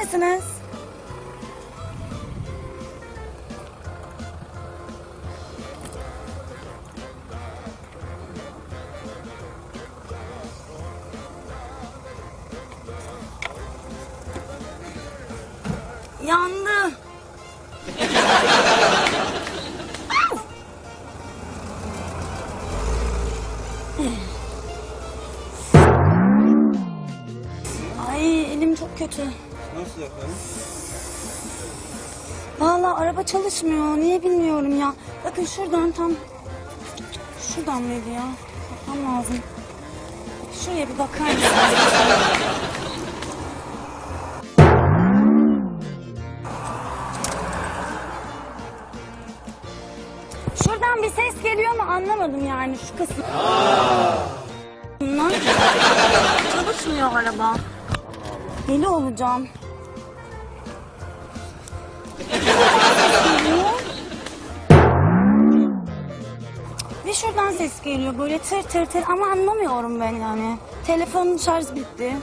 misiniz? Yandı. Ay elim çok kötü. Nasıl efendim? Vallahi araba çalışmıyor. Niye bilmiyorum ya. Bakın şuradan tam... Şuradan mıydı ya? Bakmam lazım. Şuraya bir bakar mısınız? Şuradan bir ses geliyor mu anlamadım yani şu kısım. Bundan çalışmıyor araba. Deli olacağım. Bir şuradan ses geliyor böyle tır tır tır ama anlamıyorum ben yani. Telefonun şarj bitti.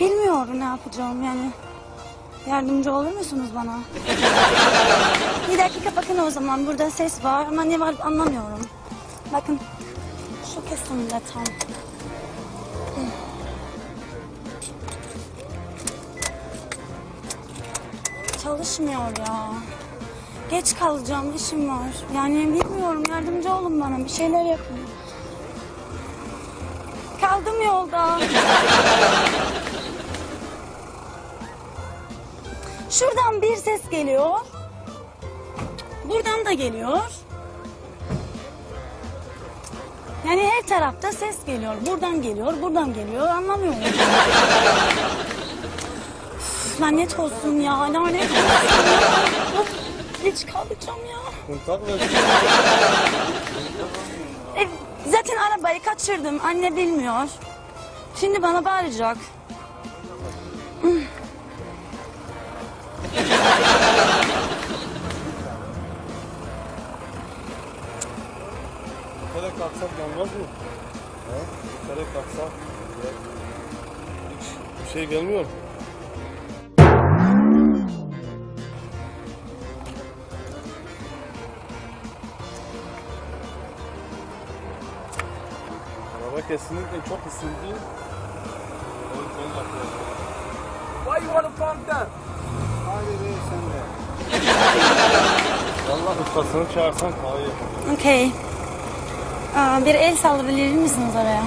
Bilmiyorum ne yapacağım yani. Yardımcı olur musunuz bana? Bir dakika bakın o zaman burada ses var ama ne var anlamıyorum. Bakın şu kısımda tam. Çalışmıyor ya. Geç kalacağım, işim var. Yani bilmiyorum, yardımcı olun bana, bir şeyler yapın. Kaldım yolda. Şuradan bir ses geliyor. Buradan da geliyor. Yani her tarafta ses geliyor. Buradan geliyor, buradan geliyor. Anlamıyorum. Üf, Lanet olsun ya, lanet olsun ya. Of, Geç kalacağım ya. E, zaten arabayı kaçırdım. Anne bilmiyor. Şimdi bana bağıracak. Yukarı kalksak yanmaz mı? He? Yukarı kalksak. bir şey gelmiyor. Araba kesinlikle çok ısındı. Why you wanna park there? Haydi be sen de. Valla ustasını çağırsan iyi. Okey. Aa, Bir el sallayabilir misiniz oraya?